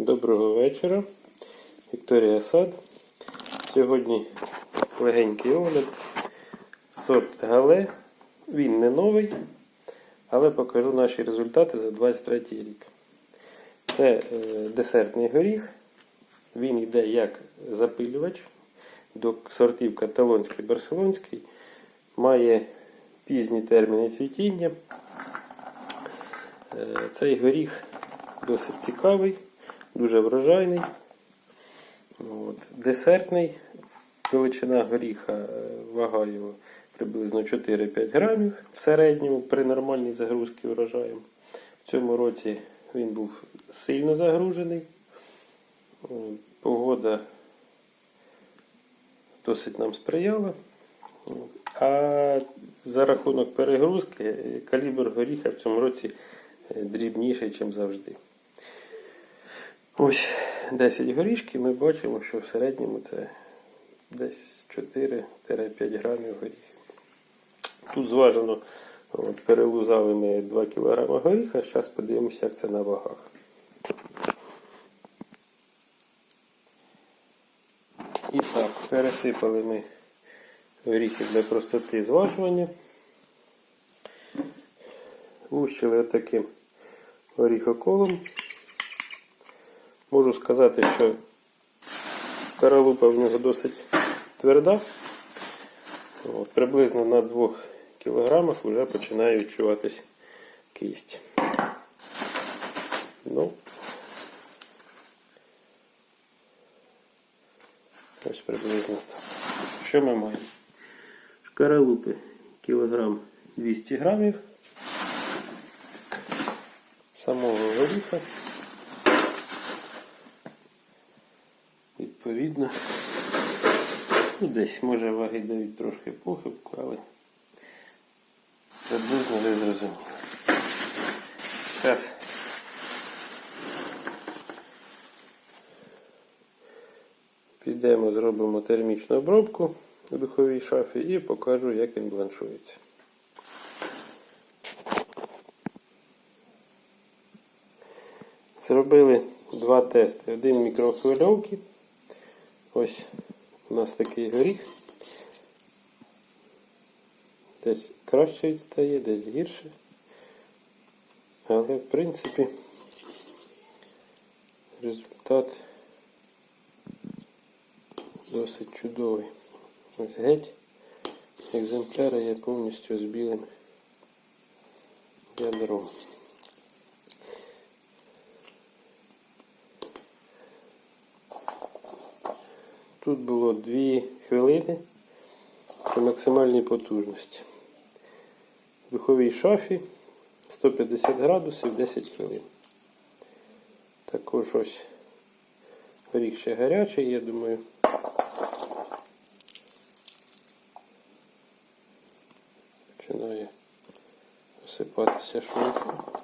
Доброго вечора. Вікторія Сад. Сьогодні легенький огляд. Сорт Гале. Він не новий, але покажу наші результати за 23 рік. Це е, десертний горіх. Він йде як запилювач до сортів каталонський барселонський. Має пізні терміни цвітіння. Е, Цей горіх досить цікавий, дуже врожайний. От. Десертний. Величина горіха, е, вага його приблизно 4-5 грамів в середньому при нормальній загрузці урожаєм. В цьому році він був сильно загружений. Е, Погода досить нам сприяла. А за рахунок перегрузки калібр горіха в цьому році е, дрібніший, ніж завжди. Ось 10 горішків ми бачимо, що в середньому це десь 4-5 грамів горіхів. Тут зважено, от, перелузали ми 2 кг горіха, зараз подивимося, як це на вагах. І так, пересипали ми горіхи для простоти зважування. Лущили отаким горіхоколом. Можу сказати, що каралупа в нього досить тверда. От, приблизно на 2 кілограмах вже починає відчуватись кисть. Ну, ось приблизно так. Що ми маємо? Шкаралупи кілограм 200 грамів. Самого горіха. Відповідно, ну, десь може ваги дають трошки похибку, але приблизно ви зрозуміли. Зараз підемо, зробимо термічну обробку в духовій шафі і покажу, як він бланшується. Зробили два тести. Один мікрохвильовки. Ось у нас такий горіх. Десь краще відстає, десь гірше. Але в принципі результат досить чудовий. Ось геть екземпляри є повністю з білим ядром. Тут було 2 хвилини при максимальній потужності. В духовій шафі 150 градусів 10 хвилин. Також ось горіх ще гарячий, я думаю. Починає осипатися швидко.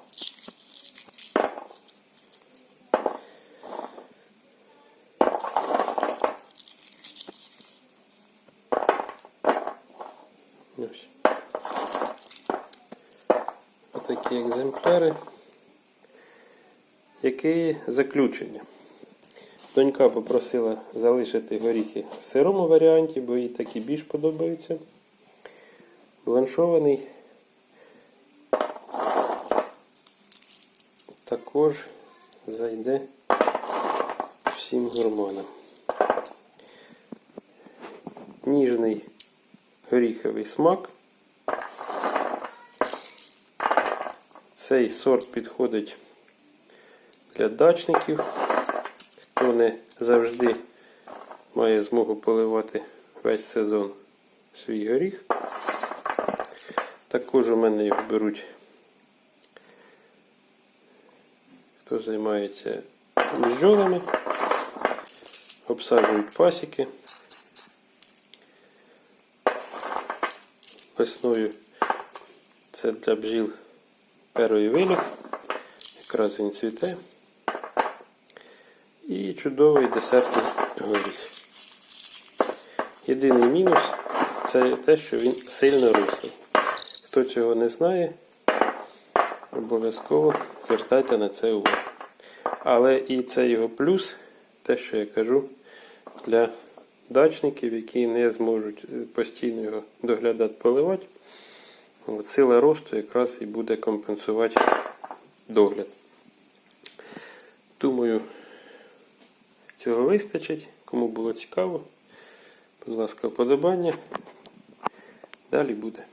Ось. Отакі екземпляри. Які заключення? Донька попросила залишити горіхи в сирому варіанті, бо їй такі більш подобаються. Бланшований також зайде всім гормонам. Ніжний горіховий смак. Цей сорт підходить для дачників, хто не завжди має змогу поливати весь сезон свій горіх. Також у мене їх беруть, хто займається бджолами, обсаджують пасіки. Весною це для бджіл перший виліт. Якраз він цвіте. І чудовий десертний горіх. Єдиний мінус це те, що він сильно рослий. Хто цього не знає, обов'язково звертайте на це увагу. Але і це його плюс, те, що я кажу, для дачників, які не зможуть е, постійно його доглядати, поливати. От, сила росту якраз і буде компенсувати догляд. Думаю, цього вистачить. Кому було цікаво, будь ласка, вподобання. Далі буде.